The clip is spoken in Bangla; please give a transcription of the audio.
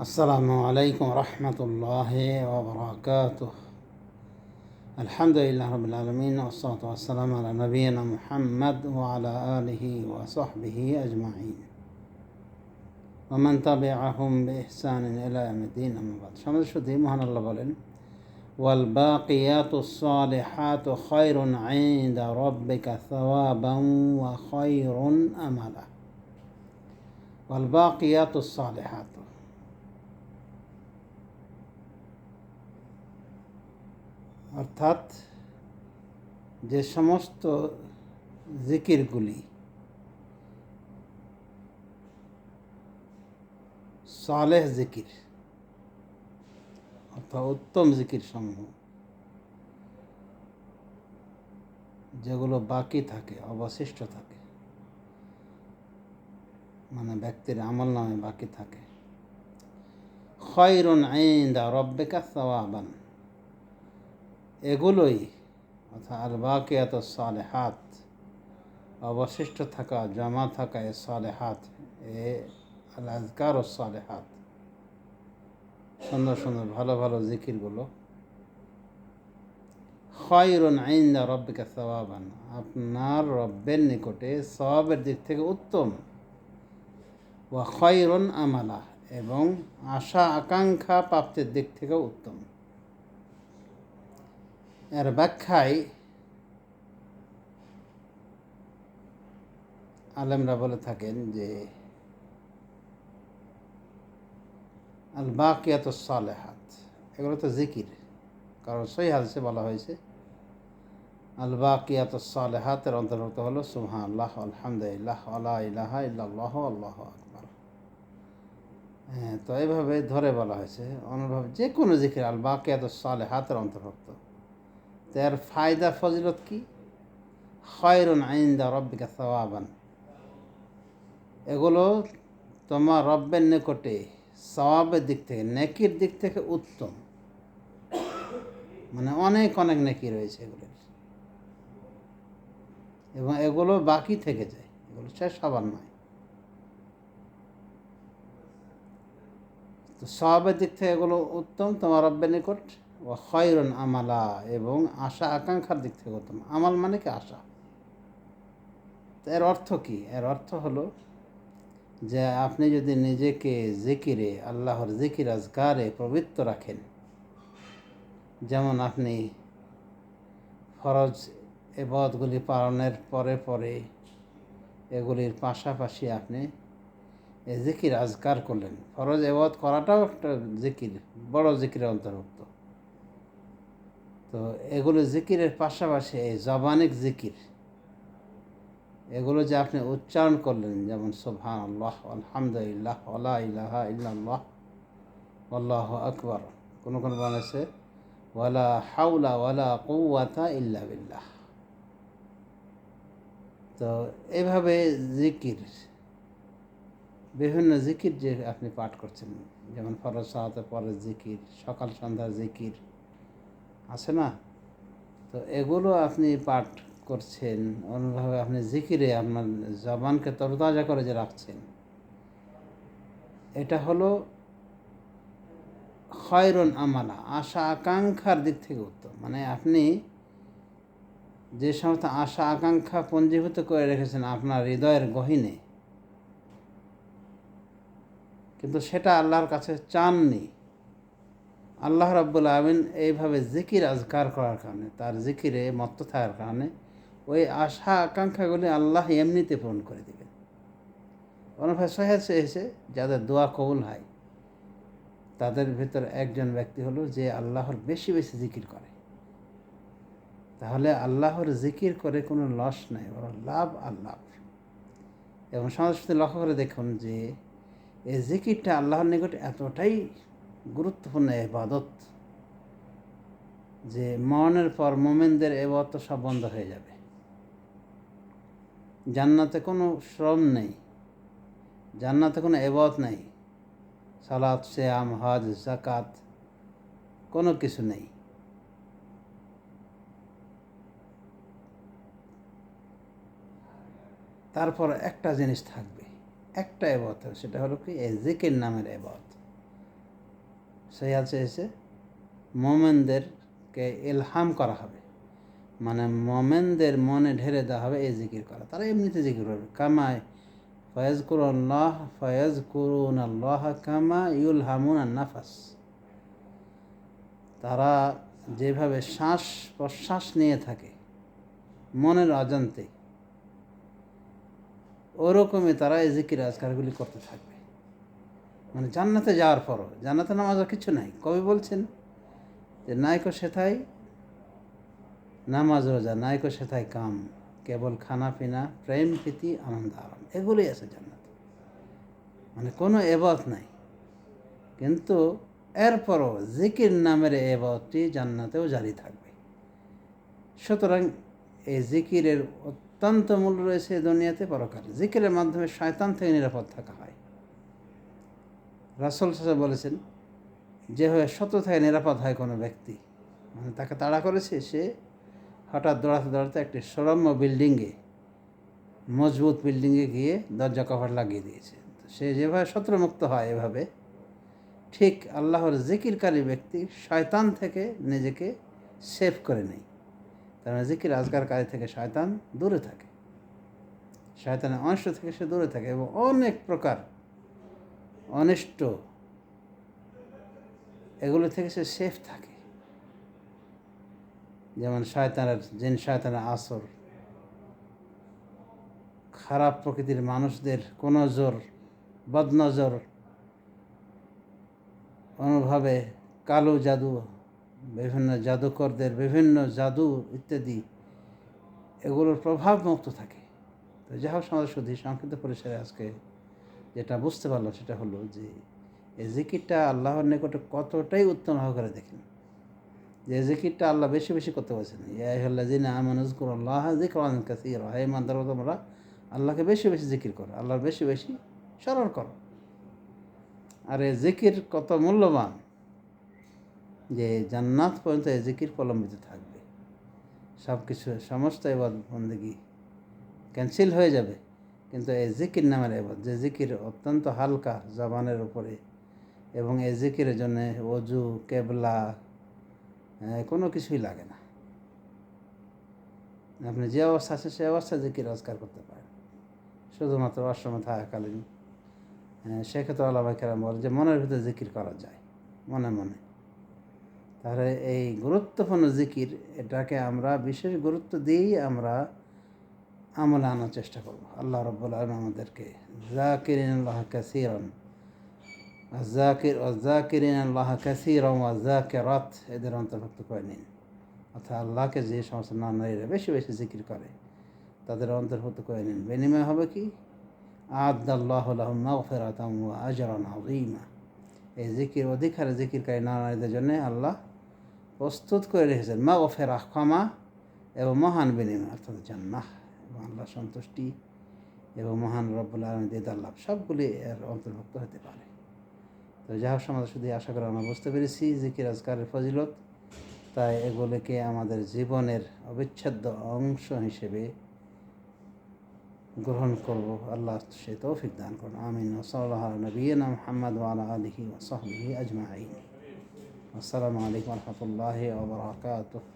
السلام عليكم ورحمة الله وبركاته. الحمد لله رب العالمين والصلاة والسلام على نبينا محمد وعلى آله وصحبه أجمعين. ومن تبعهم بإحسان إلى يوم الدين أما بعد. شمس الشديد مهنا الله والباقيات الصالحات خير عند ربك ثوابا وخير أملا. والباقيات الصالحات অর্থাৎ যে সমস্ত জিকিরগুলি সালেহ জিকির, অর্থাৎ উত্তম জিকির সমূহ যেগুলো বাকি থাকে, অবশিষ্ট থাকে মানে ব্যক্তির আমল নামে বাকি থাকে, খয়রুন আইন্দা রব্বেকা সওয়াবান। এগুলোই অর্থাৎ আল বাকিয়াত সালেহাত অবশিষ্ট থাকা, জমা থাকা এ সালেহাত এ আল আজকার ও সালেহাত সুন্দর সুন্দর, ভালো ভালো জিকিরগুলো। খয়রুন আইন্দা রব্বিকা সওয়াবান, আপনার রব্বের নিকটে সওয়াবের দিক থেকে উত্তম। ওয়া খয়রুন আমালা, এবং আশা, আকাঙ্ক্ষা প্রাপ্তির দিক থেকেও উত্তম। এর ব্যাখ্যায় আলেমরা বলে থাকেন যে আল বাকিয়াত সালেহাত, এগুলো তো জিকির। কারণ সই হাদিসে বলা হয়েছে আল বাকিয়াত সালেহাতের অন্তর্ভুক্ত হলো সুহা আল্লাহ আলহামদুলিল্লাহ আল্লাহ ইলাহা ইল্লাল্লাহ, আল্লাহ আকবর। হ্যাঁ তো এইভাবে ধরে বলা হয়েছে। অনুভব যে কোনো জিকির আল বাকিয়াত সালেহাতের অন্তর্ভুক্ত। তো এর ফায়দা, ফজিলত কি? খয়রুন আইন্দা রব্বিকা সওয়াবান। এগুলো তোমার রব্বের নিকটে সওয়াবের দিক থেকে, নেকির দিক থেকে উত্তম। মানে অনেক অনেক নেকি রয়েছে এগুলোর। এবং এগুলো বাকি থেকে যায়। এগুলো শেষ হবার নয়। তো সওয়াবের দিক থেকে এগুলো উত্তম, তোমার রব্বের নিকট। ও খয়রন আমালা এবং আশা আকাঙ্ক্ষার দিক থেকে উত্তম। আমাল মানে কি আশা? এর অর্থ কি? এর অর্থ হলো যে আপনি যদি নিজেকে জিকিরে, আল্লাহর জিকির আজগারে পবিত্র রাখেন, যেমন আপনি ফরজ এবাদগুলি পালনের পরে পরে এগুলির পাশাপাশি আপনি জিকির আজকার করলেন। ফরজ এবাদ করাটাও একটা জিকির, বড় জিকিরের অন্তর্ভুক্ত। তো এগুলো জিকিরের পাশাপাশি এই জবানিক জিকির, এগুলো যে আপনি উচ্চারণ করলেন, যেমন সোভান আল্লাহ আলহামদুলিল্লাহ আল্লাহ ইলাহা ইল্লাল্লাহ, আল্লাহ আকবর, কোনো কোনো বানাইছে ওয়ালা হাউলা ওয়ালা কৌয়াতা ইল্লা বিল্লাহ। তো এভাবে জিকির, বিভিন্ন জিকির যে আপনি পাঠ করছেন, যেমন ফরজ সাহাতে পরের জিকির, সকাল সন্ধ্যার জিকির আছে না? তো এগুলো আপনি পাঠ করছেন, অন্যভাবে আপনি জিকিরে আপনার জবানকে তরতাজা করে যে রাখছেন। এটা হলো খয়রন আমালা, আশা আকাঙ্ক্ষার দিক থেকে উত্তম। মানে আপনি যে সমস্ত আশা আকাঙ্ক্ষা পঞ্জীভূত করে রেখেছেন আপনার হৃদয়ের গহিনে, কিন্তু সেটা আল্লাহর কাছে চাননি। আল্লাহ রাব্বুল আমিন এইভাবে জিকির আজকার করার কারণে, তার জিকিরে মত্ত থাকার কারণে ওই আশা আকাঙ্ক্ষাগুলি আল্লাহ এমনিতে পূরণ করে দেবেন। অনুভব সহেছে এসে যাদের দোয়া কবুল হয়, তাদের ভিতর একজন ব্যক্তি হলো যে আল্লাহর বেশি বেশি জিকির করে। তাহলে আল্লাহর জিকির করে কোনো লস নাই, বরং লাভ আর লাভ। এবং সাথে লক্ষ্য করে দেখুন যে, এই জিকিরটা আল্লাহর নিকট এতটাই গুরুত্বপূর্ণ এবাদত যে মরণের পর মোমেনদের এবাদত সব বন্ধ হয়ে যাবে। জান্নাতে কোনো শ্রম নেই, জান্নাতে কোনো এবাদত নেই সালাদ শ্যাম হজ জাকাত কোনো কিছু নেই। তারপর একটা জিনিস থাকবে, একটা এবাদত সেটা হলো কি? এ জিকির নামের এবাদত। সেই আছে এসে মোমেনদেরকে এলহাম করা হবে। মানে মোমেনদের মনে ঢেলে দেওয়া হবে এই জিকির করা। তারা এমনিতে জিকির করবে। কামায় ফয়েজ করুল্লাহ ফয়েজ করুন আল্লাহ কামা ইউল হামুন নাফাস। তারা যেভাবে শ্বাস প্রশ্বাস নিয়ে থাকে, মনের অজান্তে, ওরকমই তারা এই জিকির আজকারগুলি করতে থাকবে। মানে জান্নাতে যাওয়ার পরও, জান্নাতে নামাজ আর কিছু নাই। কবি বলছেন যে, নায়ক সেথায় নামাজ, রোজা। নায়ক সেথায় কাম। কেবল খানা, পিনা, প্রেম, প্রীতি, আনন্দ, আরাম। এগুলোই আছে জান্নাত। মানে কোনো এবাত নাই। কিন্তু এরপরও জিকির নামের এবাদটি জান্নাতেও জারি থাকবে। সুতরাং এই জিকিরের অত্যন্ত মূল্য রয়েছে দুনিয়াতে পরকালে। জিকিরের মাধ্যমে শয়তান থেকে নিরাপদ থাকা হয়। রাসল সাহেব বলেছেন যেভাবে শত্রু থেকে নিরাপদ হয় কোনো ব্যক্তি। মানে তাকে তাড়া করেছে, সে হঠাৎ দৌড়াতে দৌড়াতে একটি সরম্য বিল্ডিংয়ে মজবুত বিল্ডিংয়ে গিয়ে দরজা কভার লাগিয়ে দিয়েছে। তো সে যেভাবে শত্রুমুক্ত হয় এভাবে, ঠিক আল্লাহর জিকিরকারী ব্যক্তি শয়তান থেকে নিজেকে সেভ করে নেয়। তার মানে জিকির আজগারকারী থেকে শয়তান দূরে থাকে। শয়তানের অংশ থেকে সে দূরে থাকে এবং অনেক প্রকার অনিষ্ট, এগুলো থেকে সে সেফ থাকে। যেমন শয়তানের, জিন শয়তানের আসর। খারাপ প্রকৃতির মানুষদের কোনো জোর, বদনজর, অনুভাবে কালো জাদু, বিভিন্ন জাদুকরদের বিভিন্ন জাদু ইত্যাদি, এগুলোর প্রভাব মুক্ত থাকে। তো যা হোক সমাজ শুধু সংক্ষিপ্ত পরিসরে আজকে যেটা বুঝতে পারলাম সেটা হলো যে এই জিকিরটা আল্লাহর নিকটে কতটাই উত্তম করে দেখেন। যে জিকিরটা আল্লাহ বেশি বেশি করতে বলছেন ইয়াহল্লা জিনা আমানুজকুর আল্লাহ জিকরান কাসির হে মান্দার তোমরা আল্লাহকে বেশি বেশি জিকির করো, আল্লাহর বেশি বেশি স্মরণ করো। আর এই জিকির কত মূল্যবান যে জান্নাত পর্যন্ত এই জিকির প্রলম্বিত থাকবে। সব কিছু সমস্ত এবার বন্দেগি ক্যান্সেল হয়ে যাবে। কিন্তু এই জিকির নামের এবার যে জিকির অত্যন্ত হালকা জবানের উপরে এবং এ জিকিরের জন্য অজু কেবলা কোনো কিছুই লাগে না। আপনি যে অবস্থা আছে, সে অবস্থা জিকির রোজগার করতে পারেন। শুধুমাত্র আশ্রমে থাকাকালীন সেক্ষেত্রে আল্লাহ কেরাম বলে যে মনের ভিতরে জিকির করা যায়, মনে মনে। তাহলে এই গুরুত্বপূর্ণ জিকির, এটাকে আমরা বিশেষ গুরুত্ব দিয়েই আমরা আমলে আনার চেষ্টা করব। আল্লাহ রব্বুল আলম আমাদেরকে জাকিরিন আল্লাহ কাসিরন, জাকির ও জাকিরিন আল্লাহ কাসিরম ও জাকেরাত এদের অন্তর্ভুক্ত করে নিন। অর্থাৎ আল্লাহকে যে সমস্ত নারীরা বেশি বেশি জিকির করে, তাদের অন্তর্ভুক্ত করে নিন। বিনিময় হবে কি? আদাল্লাহ মাগফিরাতাম ওয়া আজরান আযীমা। এই জিকির অধিকারে জিকিরকারী নারীদের জন্য আল্লাহ প্রস্তুত করে রেখেছেন। মা ওফেরা ক্ষমা এবং মহান বিনিময়, অর্থাৎ জান্নাহ। আল্লাহ সন্তুষ্টি এবং মহান রব্বুল দিদার লাভ, সবগুলি এর অন্তর্ভুক্ত হতে পারে। তো যা হোক সমাজ শুধু আশা করি আমরা বুঝতে পেরেছি, জিকির আজকারের ফজিলত। তাই এগুলিকে আমাদের জীবনের অবিচ্ছেদ্য অংশ হিসেবে গ্রহণ করব। আল্লাহ সে তৌফিক দান করুন। আমিন। ওসল্লাহ মোহাম্মদ ওয়ালা আলহি ওসহবিহি আজমাইন। আসসালামু আলাইকুম রহমতুল্লাহ ওবরাকাতুহ